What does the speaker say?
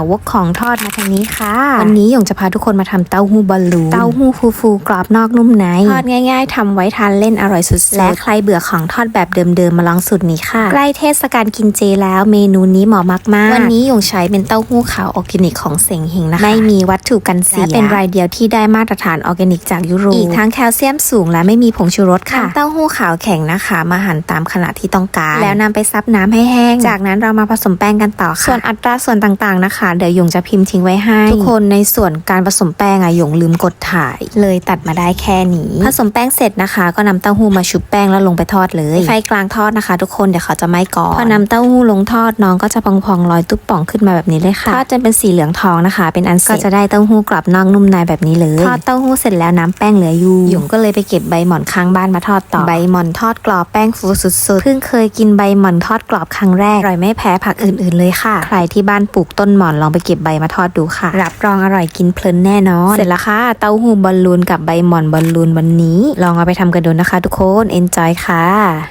าวกของทอดมาทางนี้ค่ะ วันนี้หยงจะพาทุกคนมาทำเต้าหู้บอลลูน เต้าหู้ฟูฟูๆกรอบนอกนุ่มใน ทอดง่าย ๆทำไว้ทานเล่นอร่อยสุดๆ และใครเบื่อของทอดแบบเดิมๆ มาลองสูตรนี้ค่ะ ใกล้เทศกาลกินเจแล้วเมนูนี้เหมาะมากๆ วันนี้หยงใช้เป็นเต้าหู้ขาวออร์แกนิกของเสงเฮงนะคะ ไม่มีวัตถุกันเสียและเป็นรายเดียวที่ได้มาตรฐานออร์แกนิกจากยุโรป อีกทั้งแคลเซียมสูงและไม่มีผงชูรสค่ะ เต้าหู้ขาวแข็งนะคะ มาหั่นตามขนาดที่ต้องการ แล้วนำไปซับน้ำให้แห้ง จากนั้นเรามาผสมแป้งกันต่อค่ะ ส่วนอัตราส่วนต่างๆนะคะเดี๋ยวหยงจะพิมพ์ทิ้งไว้ให้ ทุกคนในส่วนการผสมแป้งอะหยงลืมกดถ่าย เลยตัดมาได้แค่นี้ ผสมแป้งเสร็จนะคะ ก็นำเต้าหู้มาชุบแป้งแล้วลงไปทอดเลย ไฟกลางทอดนะคะ ทุกคนเดี๋ยวเขาจะไหม้ก่อนพอนำเต้าหู้ลงทอดน้องก็จะพองๆลอยตุ๊บป่องขึ้นมาแบบนี้เลยค่ะทอดจนเป็นสีเหลืองทองนะคะ เป็นอันเสร็จก็จะได้เต้าหู้กรอบนอกนุ่มในแบบนี้เลยทอดเต้าหู้เสร็จแล้วน้ำแป้งเหลืออยู่หยงก็เลยไปเก็บใบหม่อนข้างบ้านมาทอดต่อใบหม่อนทอดกรอบแป้งฟูสุดๆเพิ่งเคยกินใบหม่อนทอดกรอบครั้งแรกอร่อยไม่แพ้ผักอื่นๆเลยค่ะ ใครที่บ้านปลูกต้นหม่อนลองไปเก็บใบมาทอดดูค่ะ รับรองอร่อยกินเพลินแน่นอน เสร็จแล้วค่ะ เต้าหู้บอลลูนกับใบหม่อนบอลลูนวันนี้ ลองเอาไปทำกันดูนะคะทุกคน enjoy ค่ะ